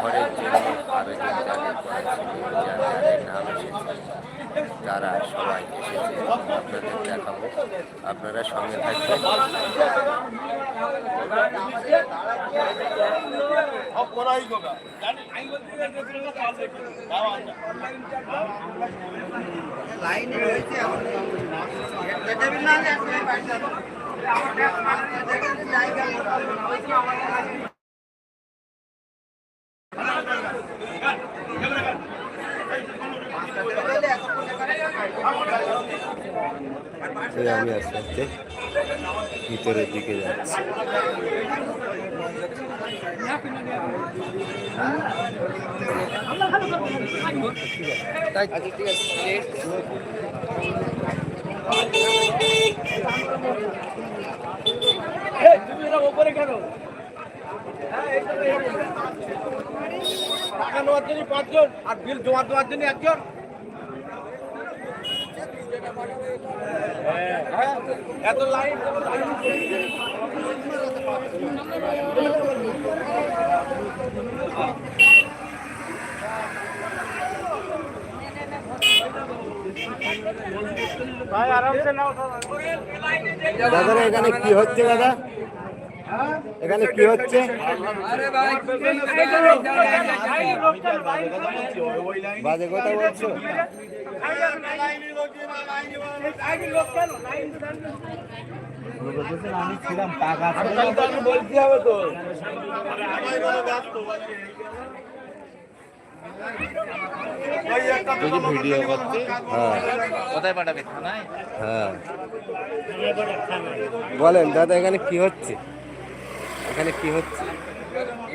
ঘরের জন্য আবেদন যাদের করা যার যাদের নাম এসেছে, তারা সবাই এসেছে। আপনাদের দেখাবো। আপনারা সঙ্গে থাকবেন। এই আমি আস্তে আস্তে ভিতরের দিকে যাচ্ছি। পাঁচজন আর বিল জমা দেওয়ার জন্য একজন। এত লাইন দাদা। এখানে কি হচ্ছে দাদা? এখানে কি হচ্ছে? বাজে কথা বলছো? আমি ছিলাম টাকা বলতে হবে তো যদি ভিডিও করছে হ্যাঁ। কোথায় পাঠাবে? থানায়? হ্যাঁ। বলেন দাদা এখানে কি হচ্ছে? এখানে কি হচ্ছে?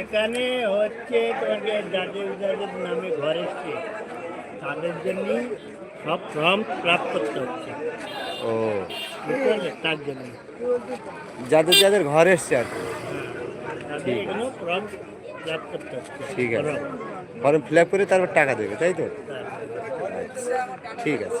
এখানে হচ্ছে তোমাকে যাদের যাদের নামে ঘর এসছে তাদের জন্যই সব ফর্ম ফিল করতে হচ্ছে। ও। তার জন্য। যাদের যাদের ঘর এসছে আর কি। ঠিক ফর্ম ফিল করতে হচ্ছে। ঠিক আছে। ফর্ম। ফিল আপ করে তারপর টাকা দেবে তাই তো? আচ্ছা, ঠিক আছে।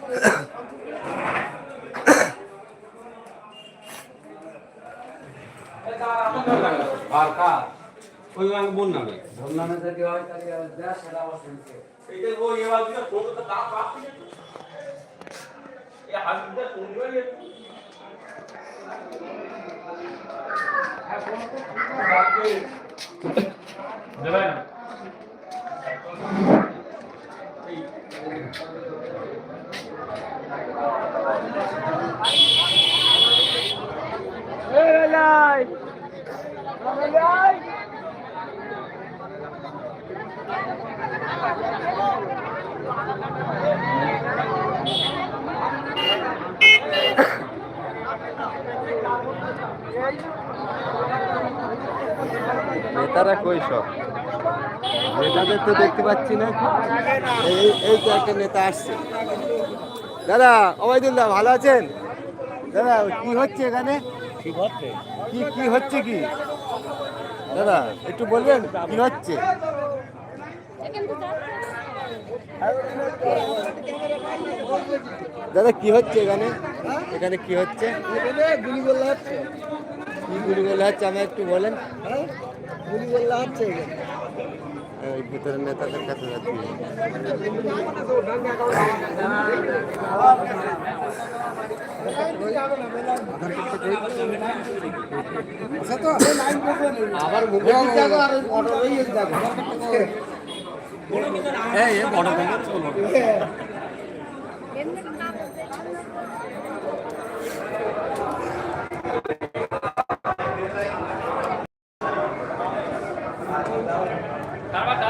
কয়দিন? হ্যাঁ একটু মারবেন না দাদা। একটু মারবেন না। আর কার ওই আমি বোন নামে নেতারা কই সব? নেতাদের তো দেখতে পাচ্ছি না এই এই তো একটা নেতা আসছে। দাদা অবাইদুল্লাহ ভালো আছেন? দাদা কি হচ্ছে এখানে? ঠিক হচ্ছে। কি কি হচ্ছে কি? দাদা, একটু বলবেন, কি হচ্ছে? দাদা, কি হচ্ছে এখানে? এখানে কি হচ্ছে? কি গুলি বললে হচ্ছে? আমি একটু বলেন। গুলি গোল্লা হচ্ছে ওই ভিতরের নেতাদের কাছে যাচ্ছি। আবার এই বড় চলো।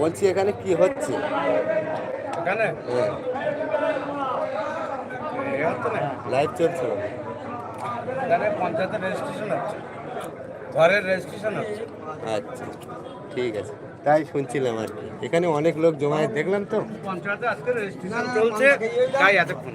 বলছি এখানে কি হচ্ছে? এখানে? হ্যাঁ। লাইভ চলছে। এখানে পঞ্চায়েতের রেজিস্ট্রেশন হচ্ছে। ঘরের রেজিস্ট্রেশন হচ্ছে। আচ্ছা ঠিক আছে। তাই শুনছিলাম আর কি। এখানে অনেক লোক জমায়েত দেখলাম তো? পঞ্চায়েতে আজকে রেজিস্ট্রেশন চলছে। তাই এতক্ষণ।